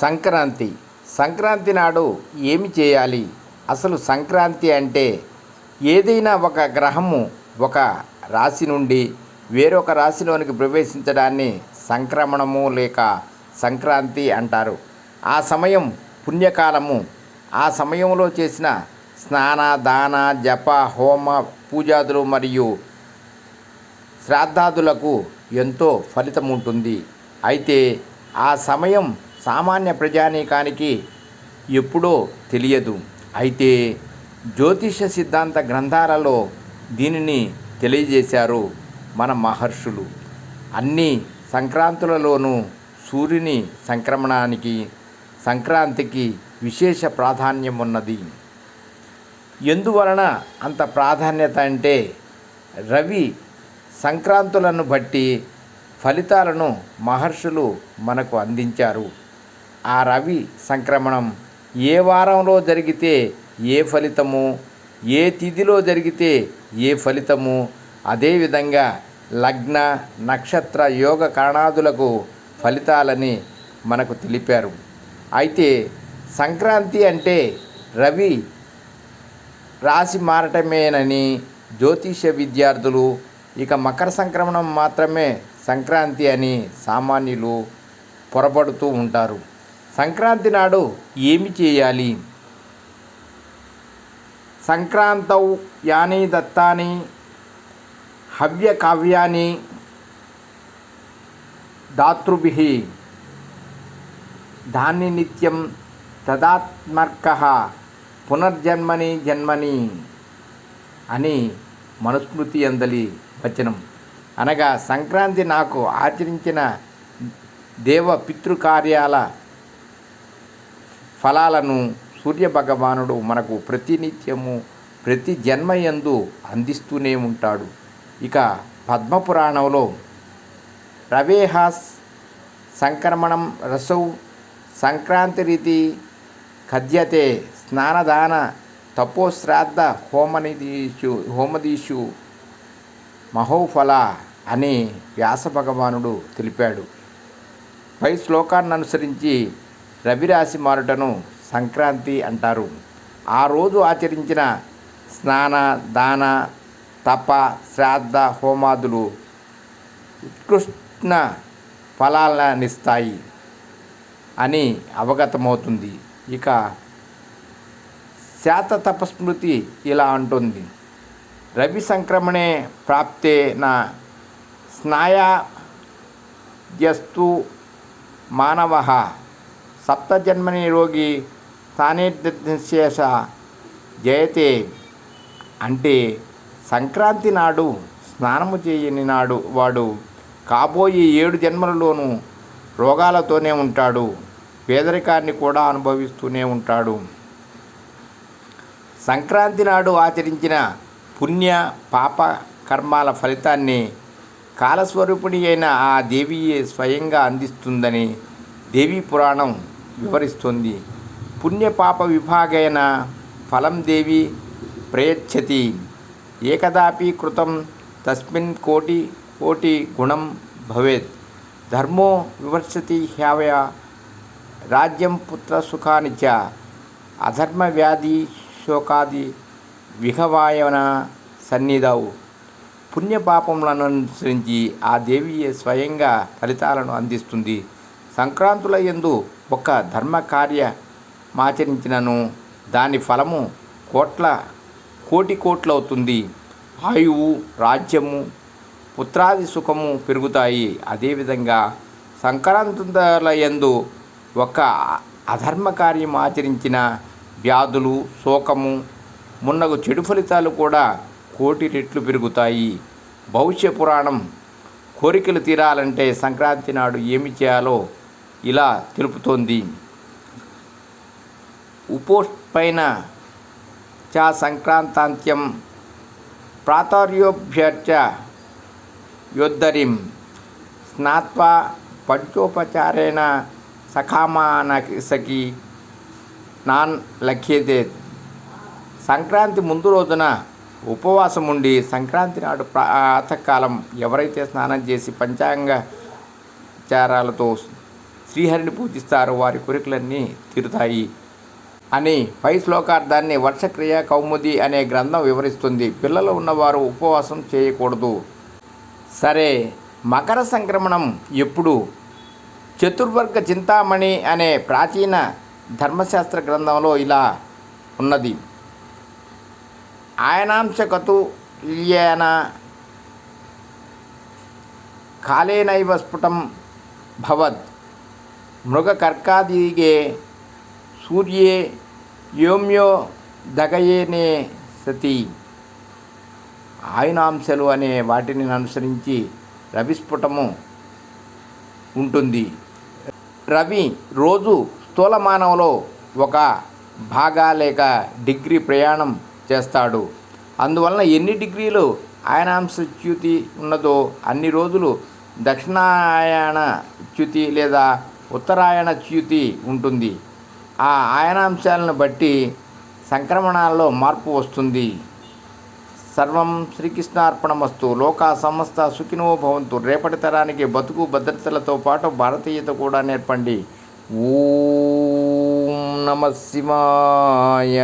సంక్రాంతి. సంక్రాంతి నాడు ఏమి చేయాలి? అసలు సంక్రాంతి అంటే ఏదైనా ఒక గ్రహము ఒక రాశి నుండి వేరొక రాశిలోనికి ప్రవేశించడాన్ని సంక్రమణము లేక సంక్రాంతి అంటారు. ఆ సమయం పుణ్యకాలము. ఆ సమయంలో చేసిన స్నాన దాన జప హోమ పూజాదులు మరియు శ్రాద్ధాదులకు ఎంతో ఫలితం ఉంటుంది అయితే ఆ సమయం సామాన్య ప్రజానీకానికి ఎప్పుడో తెలియదు. అయితే జ్యోతిష సిద్ధాంత గ్రంథాలలో దీనిని తెలియజేశారు మన మహర్షులు. అన్ని సంక్రాంతులలోనూ సూర్యుని సంక్రమణానికి సంక్రాంతికి విశేష ప్రాధాన్యం ఉన్నది. ఎందువలన అంత ప్రాధాన్యత అంటే రవి సంక్రాంతులను బట్టి ఫలితాలను మహర్షులు మనకు అందించారు. ఆ రవి సంక్రమణం ఏ వారంలో జరిగితే ఏ ఫలితము ఏ తిథిలో జరిగితే ఏ ఫలితము అదేవిధంగా లగ్న నక్షత్ర యోగ కారణాదులకు ఫలితాలని మనకు తెలిపారు. అయితే సంక్రాంతి అంటే రవి రాశి మారటమేనని జ్యోతిష విద్యార్థులు ఇక మకర సంక్రమణం మాత్రమే సంక్రాంతి అని సామాన్యులు పొరపడుతూ ఉంటారు. సంక్రాంతి నాడు ఏమి చేయాలి? సంక్రాంతౌ యాని దత్తాని హవ్య కావ్యాన్ని దాతృభి దాన్ని నిత్యం తదాత్మర్క పునర్జన్మని జన్మని అని మనుస్మృతి అందలి వచనం. అనగా సంక్రాంతి నాకు ఆచరించిన దేవ పితృకార్యాల ఫలాలను సూర్య భగవానుడు మనకు ప్రతినిత్యము ప్రతి జన్మయందు అందిస్తూనే ఉంటాడు. ఇక పద్మపురాణంలో రవేహాస్ సంక్రమణం రసౌ సంక్రాంతి రీతి కథ్యతే స్నానదాన తపోశ్రాద్ధ హోమనిదీషు హోమదీషు మహోఫల అని వ్యాస భగవానుడు తెలిపాడు. పై శ్లోకాన్ని అనుసరించి రవిరాశి మారుటను సంక్రాంతి అంటారు. ఆ రోజు ఆచరించిన స్నాన దాన తప శ్రాద్ధ హోమాదులు ఉత్కృష్ణ ఫలాలనిస్తాయి అని అవగతమవుతుంది. ఇక శాత తపస్మృతి ఇలా అంటుంది. రవి సంక్రమణే ప్రాప్తే నా స్నాయాద్యస్తు మానవ సప్తజన్మని రోగి స్థానేశేష జయతే అంటే సంక్రాంతి నాడు స్నానము చేయని నాడు వాడు కాబోయే ఏడు జన్మలలోనూ రోగాలతోనే ఉంటాడు. పేదరికాన్ని కూడా అనుభవిస్తూనే ఉంటాడు. సంక్రాంతి నాడు ఆచరించిన పుణ్య పాప కర్మాల ఫలితాన్ని కాలస్వరూపిణి అయిన ఆ దేవియే స్వయంగా అందిస్తుందని దేవీ పురాణం వివరిస్తుంది పుణ్యపాప విభాగేన ఫలం దేవి ప్రయచ్చతి ఏకదాపి కృతం తస్మిన్ కోటి కోటి గుణం భవేత్. ధర్మో వివర్షతి హ్యావయ రాజ్యం పుత్ర సుఖాని చ. అధర్మ వ్యాధి శోకాది విహవాయన సన్నిధవు పుణ్యపాపములను అనుసరించి ఆ దేవి స్వయంగా ఫలితాలను అందిస్తుంది. సంక్రాంతుల యందు ఒక ధర్మ కార్యమాచరించినను దాని ఫలము కోట్ల కోటి కోట్లవుతుంది. ఆయువు రాజ్యము పుత్రాది సుఖము పెరుగుతాయి. అదేవిధంగా సంక్రాంతుల యందు ఒక అధర్మ కార్యం ఆచరించిన వ్యాధులు శోకము మున్నగు చెడు ఫలితాలు కూడా కోటి రెట్లు పెరుగుతాయి. భవిష్య పురాణం కోరికలు తీరాలంటే సంక్రాంతి నాడు ఏమి చేయాలో ఇలా తెలుపుతోంది. ఉపోష్పైన చ సంక్రాంతాంత్యం ప్రాతార్యోభ్యర్చ యోద్ధరిం స్నాత్వా పంచోపచారేణ సఖామానసకి నాన్ లఖ్యతే. సంక్రాంతి ముందు రోజున ఉపవాసం ఉండి సంక్రాంతి నాడు ప్రాతకాలం ఎవరైతే స్నానం చేసి పంచాంగ చారాలతో శ్రీహరిని పూజిస్తారు వారి కోరికలన్నీ తీరుతాయి అని పై శ్లోకార్థాన్ని వర్షక్రియ కౌముది అనే గ్రంథం వివరిస్తుంది. పిల్లలు ఉన్నవారు ఉపవాసం చేయకూడదు. సరే మకర సంక్రమణం ఎప్పుడు? చతుర్వర్గ చింతామణి అనే ప్రాచీన ధర్మశాస్త్ర గ్రంథంలో ఇలా ఉన్నది. ఆయనాంశకతుల్యన కాలేనైవ స్ఫుటం భవద్ మృగకర్కాదిగే సూర్యే యోమ్యో దగయేనే సతి ఆయునాంశలు అనే వాటిని అనుసరించి రవిస్ఫుటము ఉంటుంది రవి రోజు స్థూలమానంలో ఒక భాగా లేక డిగ్రీ ప్రయాణం చేస్తాడు. అందువలన ఎన్ని డిగ్రీలు ఆయనాంశ చ్యుతి ఉన్నదో అన్ని రోజులు దక్షిణాయన చ్యుతి లేదా ఉత్తరాయణ చ్యుతి ఉంటుంది. ఆ ఆయనాంశాలను బట్టి సంక్రమణాల్లో మార్పు వస్తుంది. సర్వం శ్రీకృష్ణార్పణమస్తు. లోకా సమస్త సుఖినో భవంతు. రేపటి తరానికి బతుకు భద్రతలతో పాటు భారతీయత కూడా నేర్పండి. ఓం నమ శివాయ.